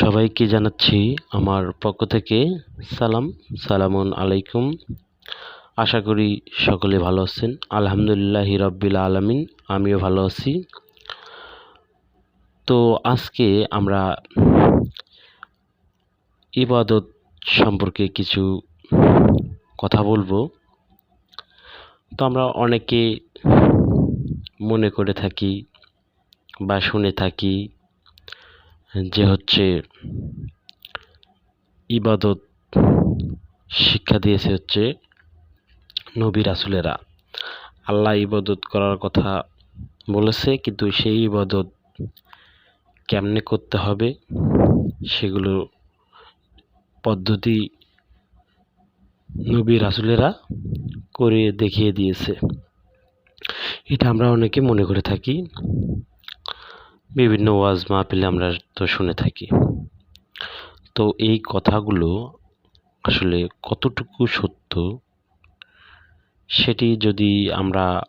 সবাইকে জানাচ্ছি আমার পক্ষ থেকে সালাম, সালামুন আলাইকুম। আশা করি সকলে ভালো আছেন। আলহামদুলিল্লাহ রব্বিল আলমিন, আমিও ভালো আছি। তো আজকে আমরা ইবাদত সম্পর্কে কিছু কথা বলব। তো আমরা অনেকে মনে করে থাকি বা শুনে থাকি যে হচ্ছে ইবাদত শিক্ষা দিয়েছে হচ্ছে নবী রাসুলেরা। আল্লাহ ইবাদত করার কথা বলেছে, কিন্তু সেই ইবাদত কেমনে করতে হবে সেগুলো পদ্ধতি নবী রাসুলেরা করে দেখিয়ে দিয়েছে। এটা আমরা অনেকে মনে করে থাকি। বিভিন্ন ওয়াজ মাহফিলে আমরা তো শুনে থাকি। তো এই কথাগুলো আসলে কতটুকু সত্য সেটি যদি আমরা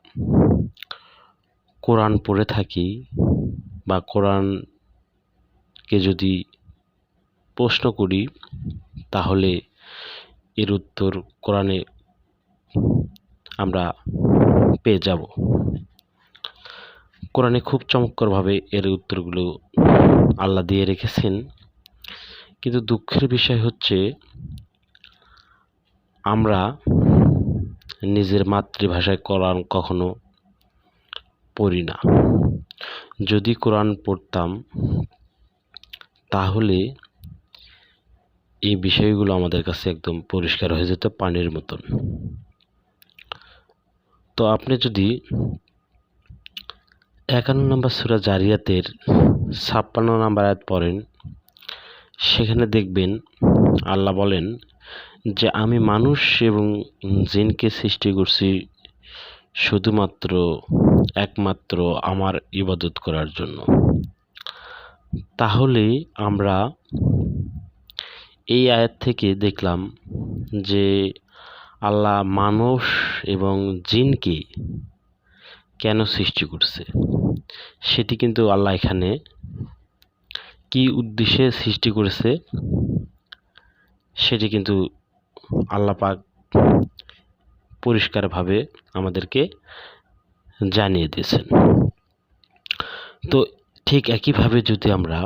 কোরআন পড়ে থাকি বা কোরআনকে যদি প্রশ্ন করি, তাহলে এর উত্তর কোরআনে আমরা পেয়ে যাব। কোরআনে খুব চমৎকারভাবে এর উত্তরগুলো আল্লাহ দিয়ে রেখেছেন। কিন্তু দুঃখের বিষয় হচ্ছে, আমরা নিজের মাতৃভাষায় কোরআন কখনো পড়ি না। যদি কোরআন পড়তাম, তাহলে এই বিষয়গুলো আমাদের কাছে একদম পরিষ্কার হয়ে যেত পানির মতন। তো আপনি যদি একান্ন নম্বর সুরা জারিয়াতের ছাপ্পান্ন নম্বর আয়াত পড়েন। সেখানে দেখবেন আল্লাহ বলেন যে, আমি মানুষ এবং জিনকে সৃষ্টি করছি শুধুমাত্র, একমাত্র আমার ইবাদত করার জন্য। তাহলে আমরা এই আয়াত থেকে দেখলাম যে, আল্লাহ মানুষ এবং জিনকে কেন সৃষ্টি করছে? সেটি কিন্তু আল্লাহ এখানে কি উদ্দেশ্যে সৃষ্টি করেছে সেটি কিন্তু আল্লাহ পাক পরিষ্কারভাবে আমাদেরকে জানিয়ে দিয়েছেন। তো ঠিক একইভাবে যদি আমরা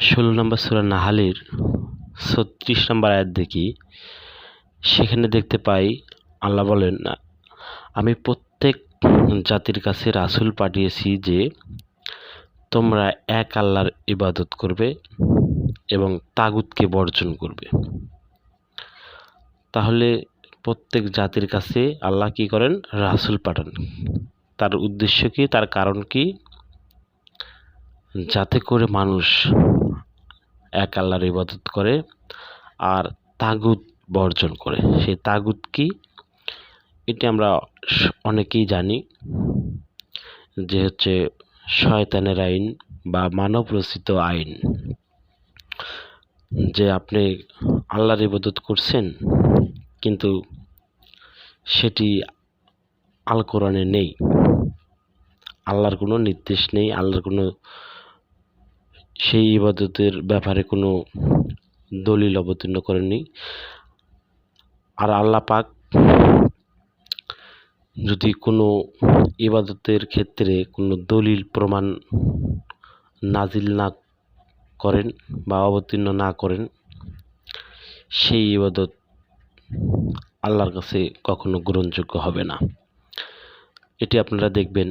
ষোলো নম্বর সুরা নাহালির ছত্রিশ নম্বর আয়াত দেখি, সেখানে দেখতে পাই আল্লাহ বলেন, না, আমি প্রত্যেক জাতির কাছে রাসুল পাঠিয়েছি যে তোমরা এক আল্লাহর ইবাদত করবে এবং তাগুতকে বর্জন করবে। তাহলে প্রত্যেক জাতির কাছে আল্লাহ কি করেন? রাসুল পাঠান। তার উদ্দেশ্য কি? তার কারণ কি? যাতে করে মানুষ এক আল্লাহর ইবাদত করে আর তাগুত বর্জন করে। সেই তাগুত কি? এটি আমরা অনেকেই জানি যে হচ্ছে শয়তানের আইন বা মানব রচিত আইন। যে আপনি আল্লাহর ইবাদত করছেন, কিন্তু সেটি আল কোরআনে নেই। আল্লাহর কোনো নির্দেশ নেই, আল্লাহর কোনো সেই ইবাদতের ব্যাপারে কোনো দলিল অবতীর্ণ করেনি আর আল্লাহ পাক যদি কোনো ইবাদতের ক্ষেত্রে কোনো দলিল, প্রমাণ নাজিল না করেন বা অবতীর্ণ না করেন, সেই ইবাদত আল্লাহর কাছে কখনো গ্রহণযোগ্য হবে না। এটি আপনারা দেখবেন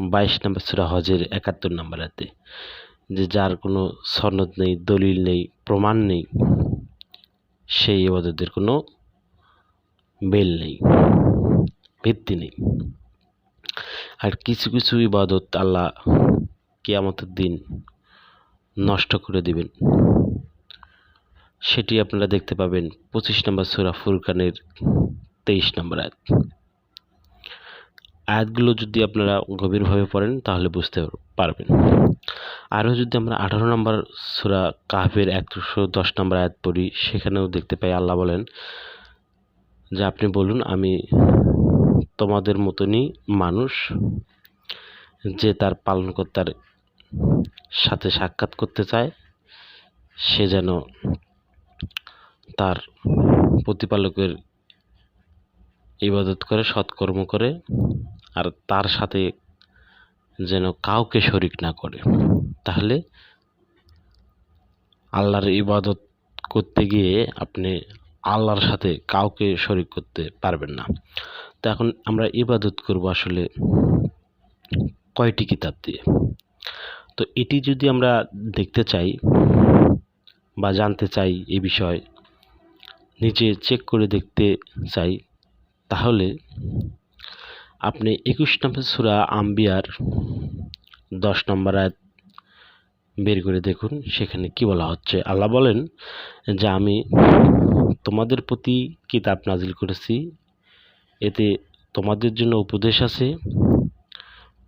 বাইশ নম্বর সুরা হজের একাত্তর নম্বর হাতে যে যার কোনো সনদ নেই, দলিল নেই, প্রমাণ নেই, সেই ইবাদতের কোনো বেল নেই। ভিত্তি নেই। আর কিছু কিছু ইবাদত আল্লাহ কেয়ামতের দিন নষ্ট করে দিবেন। সেটি আপনারা দেখতে পাবেন পঁচিশ নম্বর সুরা ফুরকানের তেইশ নম্বর আয়াত। আয়াতগুলো যদি আপনারা গভীরভাবে পড়েন, তাহলে বুঝতে পারবেন। আরও যদি আমরা আঠারো নম্বর সুরা কাহের একশো দশ নম্বর আয়াত পড়ি, সেখানেও দেখতে পাই আল্লাহ বলেন, যে আপনি বলুন, আমি তোমাদের মতনই মানুষ যে তার পালনকর্তার সাথে সাক্ষাৎ করতে চায়, সে যেন তার প্রতিপালকের ইবাদত করে, সৎকর্ম করে আর তার সাথে যেন কাউকে শরিক না করে। তাহলে আল্লাহর ইবাদত করতে গিয়ে আপনি আল্লাহর সাথে কাউকে শরিক করতে পারবেন না। তো এখন আমরা ইবাদত করব আসলে কয়টি কিতাব দিয়ে। তো এটি যদি আমরা দেখতে চাই বা জানতে চাই এ বিষয়, নিজে চেক করে দেখতে চাই, তাহলে আপনি একুশ নম্বর সুরা আম্বিয়ার দশ নম্বর আয়াত বের করে দেখুন। সেখানে কি বলা হচ্ছে? আল্লাহ বলেন যে আমি তোমাদের প্রতি কিতাব নাজিল করেছি। এতে তোমাদের জন্য উপদেশ আছে।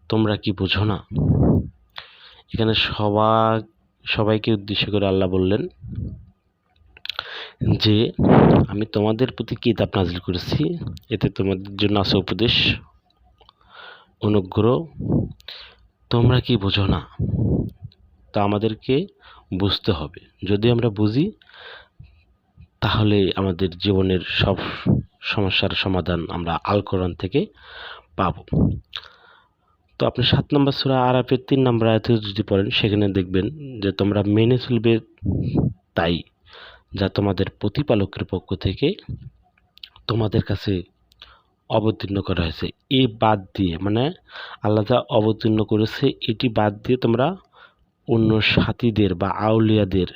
তোমরা কি বোঝো না? এখানে সবাই সবাইকে উদ্দেশ্য করে আল্লাহ বললেন যে, আমি তোমাদের প্রতি কিতাব নাজিল করেছি। এতে তোমাদের জন্য আছে উপদেশ, অনুগ্রহ। তোমরা কি বোঝো না? তা আমাদেরকে বুঝতে হবে। যদি আমরা বুঝি তাহলে আমাদের জীবনের সব সমস্যার সমাধান আমরা আল কোরআন থেকে পাব। তো আপনি সাত নম্বর সুরা আরাফের তিন নম্বর আয়াতে যদি পড়েন, সেখানে দেখবেন যে তোমরা মেনে চলবে তাই, যা তোমাদের প্রতিপালকের পক্ষ থেকে তোমাদের কাছে অবতীর্ণ করা হয়েছে। এই বাদ দিয়ে মানে আল্লাহ যা অবতীর্ণ করেছে, এটি বাদ দিয়ে তোমরা অন্য সাথীদের বা আউলিয়াদের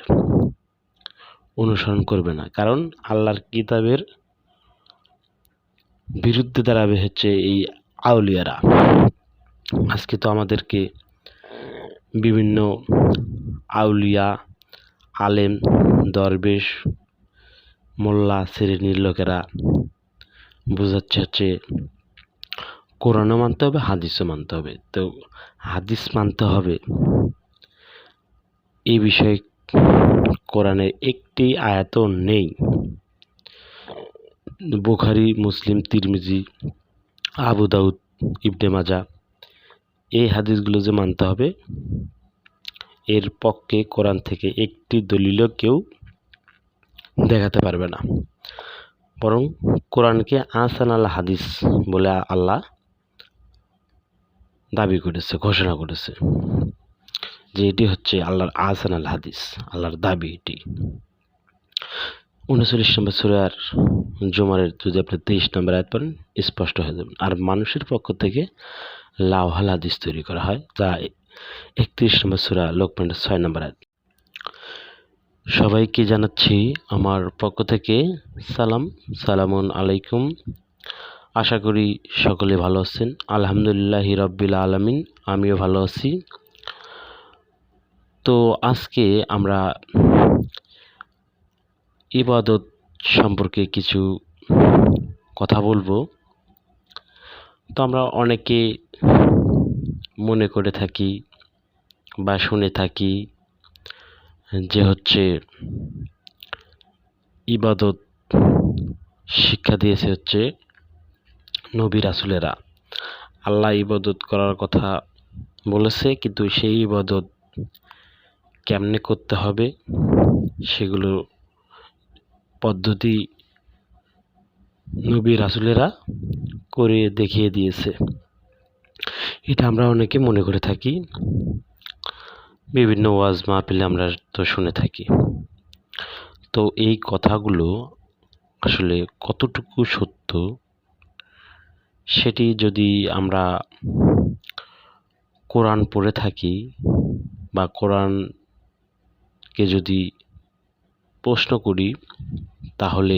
অনুসরণ করবে না। কারণ আল্লাহর কিতাবের বিরুদ্ধে দাঁড়াবে হচ্ছে এই আউলিয়ারা। আজকে তো আমাদেরকে বিভিন্ন আউলিয়া, আলেম, দরবেশ, মোল্লা শ্রেণির লোকেরা বোঝাচ্ছে হচ্ছে কোরআনও মানতে হবে, হাদিসও মানতে হবে। তো হাদিস মানতে হবে। এই বিষয়ে কোরআনের একটি আয়াত নেই। বুখারি, মুসলিম, তিরমিজি, আবু দাউদ, ইবনে মাজা, এই হাদিসগুলো যে মানতে হবে, এর পক্ষে কোরআন থেকে একটি দলিলও কেউ দেখাতে পারবে না। বরং কোরআনকে আসান আল্লাহ হাদিস বলে আল্লাহ দাবি করেছে, ঘোষণা করেছে। যে এটি হচ্ছে আল্লাহর আসান আল হাদিস, আল্লাহর দাবি এটি। উনচল্লিশ নম্বর সুরার জুমারের যদি আপনি তেইশ নম্বর আয়াত পড়েন, স্পষ্ট হয়ে যাবেন আর মানুষের পক্ষ থেকে লাউহাল হাদিস তৈরি করা হয়, যা একত্রিশ নম্বর সুরা লোকমানের ছয় নম্বর আয়াত। সবাইকে জানাচ্ছি আমার পক্ষ থেকে সালাম, সালামুন আলাইকুম। আশা করি সকলে ভালো আছেন। আলহামদুলিল্লাহ রব্বিল আলমিন, আমিও ভালো আছি। তো আজকে আমরা ইবাদত সম্পর্কে কিছু কথা বলব। তো আমরা অনেকে মনে করে থাকি বা শুনে থাকি যে হচ্ছে ইবাদত শিক্ষা দিয়েছে হচ্ছে নবী রাসুলেরা। আল্লাহ ইবাদত করার কথা বলেছে, কিন্তু সেই ইবাদত কেমনে করতে হবে সেগুলো পদ্ধতি নবী রাসুলেরা করে দেখিয়ে দিয়েছে। এটা আমরা অনেকে মনে করে থাকি। বিভিন্ন ওয়াজ মাহফিলে আমরা তো শুনে থাকি। তো এই কথাগুলো আসলে কতটুকু সত্য সেটি যদি আমরা কোরআন পড়ে থাকি বা কোরআনকে যদি প্রশ্ন করি, তাহলে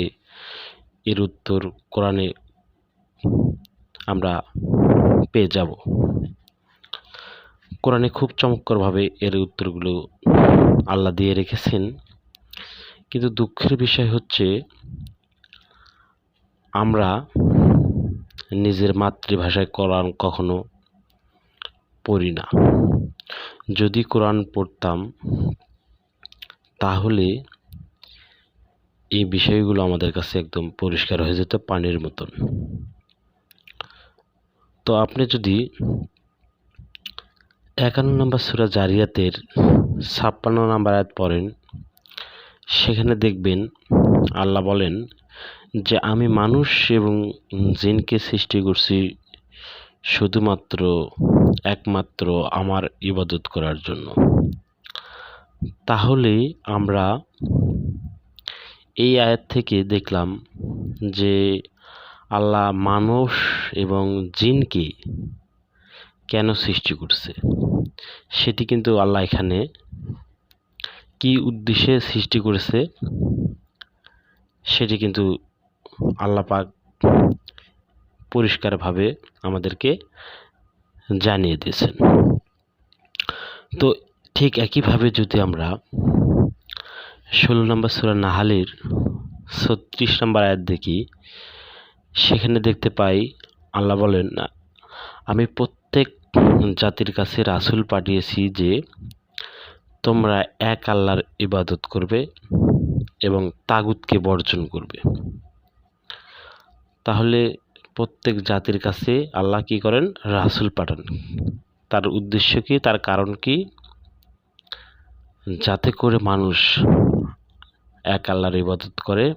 এর উত্তর কোরআনে আমরা পেয়ে যাব। কোরআনে খুব চমৎকারভাবে এর উত্তরগুলো আল্লাহ দিয়ে রেখেছেন। কিন্তু দুঃখের বিষয় হচ্ছে, আমরা নিজের মাতৃভাষায় কোরআন কখনো পড়ি না। যদি কোরআন পড়তাম তাহলে এই বিষয়গুলো আমাদের কাছে একদম পরিষ্কার হয়ে যেত পানির মতন। তো আপনি যদি একান্ন নম্বর সূরা জারিয়াতের ছাপ্পান্ন নম্বর আয়াত পড়েন, সেখানে দেখবেন আল্লাহ বলেন যে, আমি মানুষ এবং জিনকে সৃষ্টি করছি শুধুমাত্র একমাত্র আমার ইবাদত করার জন্য। তাহলে আমরা এই আয়াত থেকে দেখলাম যে আল্লাহ মানুষ এবং জিনকে কেন সৃষ্টি করছে? সেটি কিন্তু আল্লাহ এখানে কি উদ্দেশ্যে সৃষ্টি করেছে? সেটি কিন্তু আল্লাহ পাক পরিষ্কারভাবে আমাদেরকে জানিয়ে দিয়েছেন। তো ঠিক একইভাবে যদি আমরা ষোলো নম্বর সুরা নাহালের ছত্রিশ নম্বর আয়াত দেখি, সেখানে দেখতে পাই আল্লাহ বলেন, আমি প্রত্যেক জাতির কাছে রাসুল পাঠিয়েছি যে তোমরা এক আল্লাহর ইবাদত করবে এবং তাগুতকে বর্জন করবে। তাহলে প্রত্যেক জাতির কাছে আল্লাহ কি করেন? রাসুল পাঠান। তার উদ্দেশ্য কি? তার কারণ কি? যাতে করে মানুষ এক আল্লাহর ইবাদত করে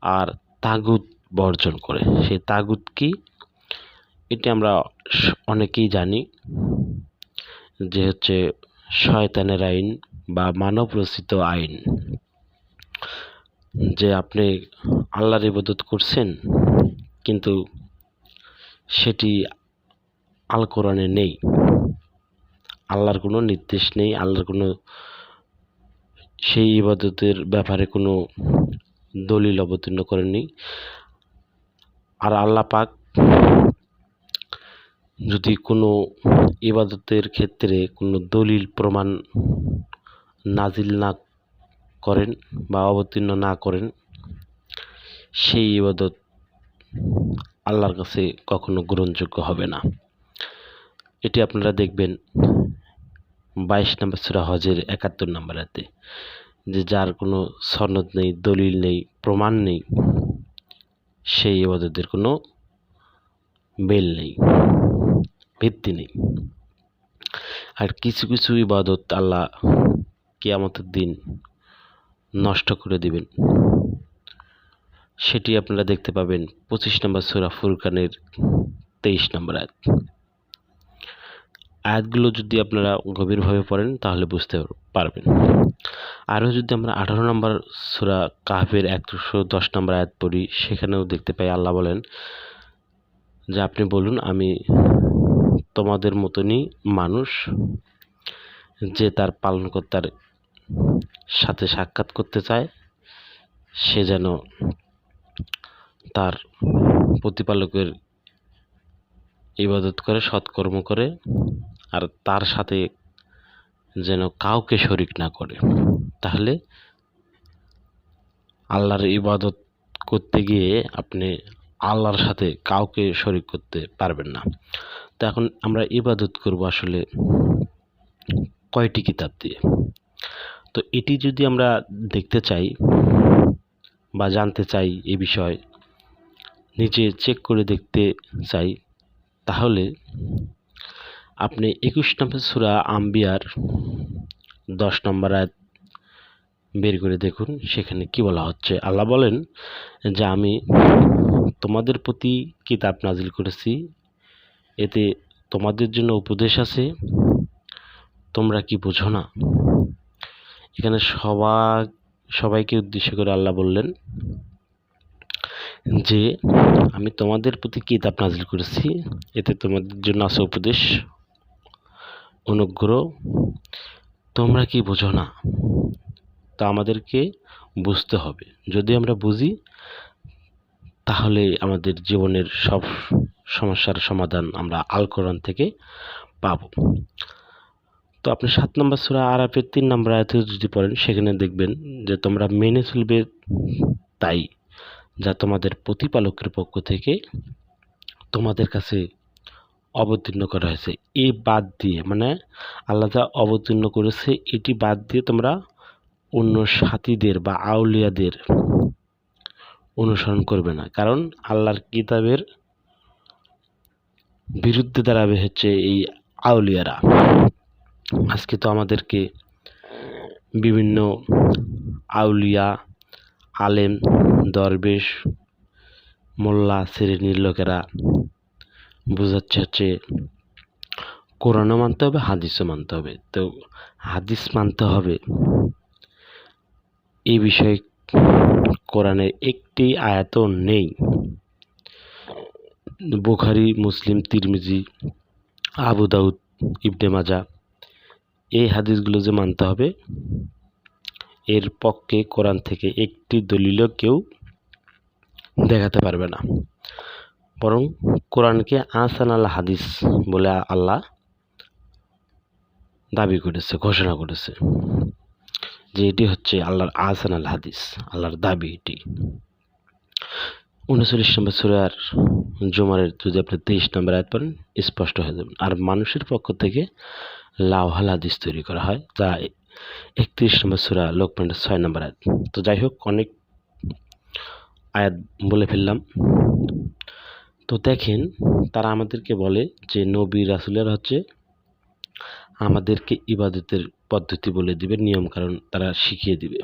আর তাগুত বর্জন করে। সেই তাগুত কি? এটি আমরা অনেকেই জানি যে হচ্ছে শয়তানের আইন বা মানব রচিত আইন। যে আপনি আল্লাহর ইবাদত করছেন কিন্তু সেটি আল কোরআনে নেই। আল্লাহর কোনো নির্দেশ নেই, আল্লাহর কোনো সেই ইবাদতের ব্যাপারে কোনো দলিল অবতীর্ণ করেননি। আর আল্লাহ পাক যদি কোনো ইবাদতের ক্ষেত্রে কোনো দলিল, প্রমাণ নাজিল না করেন বা অবতীর্ণ না করেন, সেই ইবাদত আল্লাহর কাছে কখনো গ্রহণযোগ্য হবে না। এটি আপনারা দেখবেন। বাইশ নম্বর সুরা হজের একাত্তর নম্বরাতে যে যার কোনো সনদ নেই, দলিল নেই, প্রমাণ নেই, সেই ইবাদতের কোনো বেল নেই, ভিত্তি নেই। আর কিছু কিছু ইবাদত আল্লাহ কেয়ামতের দিন নষ্ট করে দিবেন। সেটি আপনারা দেখতে পাবেন পঁচিশ নম্বর সুরা ফুরকানের তেইশ নম্বর আয়াত। আয়াতগুলো যদি আপনারা গভীরভাবে পড়েন, তাহলে বুঝতে পারবেন। আরও যদি আমরা আঠারো নম্বর সুরা কাহের একশো দশ নম্বর আয়াত পড়ি, সেখানেও দেখতে পাই আল্লাহ বলেন, যে আপনি বলুন, আমি তোমাদের মতনই মানুষ যে তার পালনকর্তার সাথে সাক্ষাৎ করতে চায়, সে যেন তার প্রতিপালকের ইবাদত করে, সৎকর্ম করে আর তার সাথে যেন কাউকে শরিক না করে। তাহলে আল্লাহর ইবাদত করতে গিয়ে আপনি আল্লাহর সাথে কাউকে শরিক করতে পারবেন না। তো এখন আমরা ইবাদত করব আসলে কয়টি কিতাব দিয়ে? তো এটি যদি আমরা দেখতে চাই বা জানতে চাই এ বিষয় নিজে চেক করে দেখতে চাই, তাহলে আপনি একুশ নম্বর সুরা আম্বিয়ার দশ নম্বর আয়াত বের করে দেখুন, সেখানে কি বলা হচ্ছে। আল্লাহ বলেন যে, আমি তোমাদের প্রতি কিতাব নাজিল করেছি, এতে তোমাদের জন্য উপদেশ আছে, তোমরা কি বোঝো না? এখানে সবাই সবাইকে উদ্দেশ্য করে আল্লাহ বললেন যে, আমি তোমাদের প্রতি কিতাব নাজিল করেছি, এতে তোমাদের জন্য আছে উপদেশ। অনুগ্রহ, তোমরা কি বোঝো না? তা আমাদেরকে বুঝতে হবে। যদি আমরা বুঝি, তাহলে আমাদের জীবনের সব সমস্যার সমাধান আমরা আল কোরআন থেকে পাব। তো আপনি সাত নম্বর সুরা আরাফের তিন নম্বর আয়াতে যদি পড়েন, সেখানে দেখবেন যে তোমরা মেনে চলবে তাই, যা তোমাদের প্রতিপালকের পক্ষ থেকে তোমাদের কাছে অবতীর্ণ করা হয়েছে। এ বাদ দিয়ে মানে আল্লাহ যা অবতীর্ণ করেছে, এটি বাদ দিয়ে তোমরা অন্য সাথীদের বা আউলিয়াদের অনুসরণ করবে না। কারণ আল্লাহর কিতাবের বিরুদ্ধে দাঁড়াবে হচ্ছে এই আউলিয়ারা। আজকে তো আমাদেরকে বিভিন্ন আউলিয়া, আলেম, দরবেশ, মোল্লা, শ্রেণির লোকেরা বোঝাচ্ছে হচ্ছে কোরআনও মানতে হবে, হাদিসও মানতে হবে। তো হাদিস মানতে হবে। এই বিষয়ে কোরআনে একটি আয়াতও নেই। বুখারি, মুসলিম, তিরমিজি, আবু দাউদ, ইবনে মাজা, এই হাদিসগুলো যে মানতে হবে, এর পক্ষে কোরআন থেকে একটি দলিলও কেউ দেখাতে পারবে না। বরং কোরআনকে আসান আল হাদিস বলে আল্লাহ দাবি করেছে, ঘোষণা করেছে যে এটি হচ্ছে আল্লাহর আসান আল হাদিস, আল্লাহর দাবি এটি। উনচল্লিশ নম্বর সুরার জুমারের যদি আপনি তেইশ নম্বর আয়াত পড়েন, স্পষ্ট হয়ে যাবেন আর মানুষের পক্ষ থেকে লাউহাল হাদিস তৈরি করা হয়, যা একত্রিশ নম্বর সুরা লোকমানের ছয় নম্বর আয়াত। তো যাই হোক, অনেক আয়াত বলে ফেললাম। তো দেখেন, তারা আমাদেরকে বলে যে নবী রাসুলের হচ্ছে আমাদেরকে ইবাদতের পদ্ধতি বলে দিবে, নিয়ম কারণ তারা শিখিয়ে দিবে।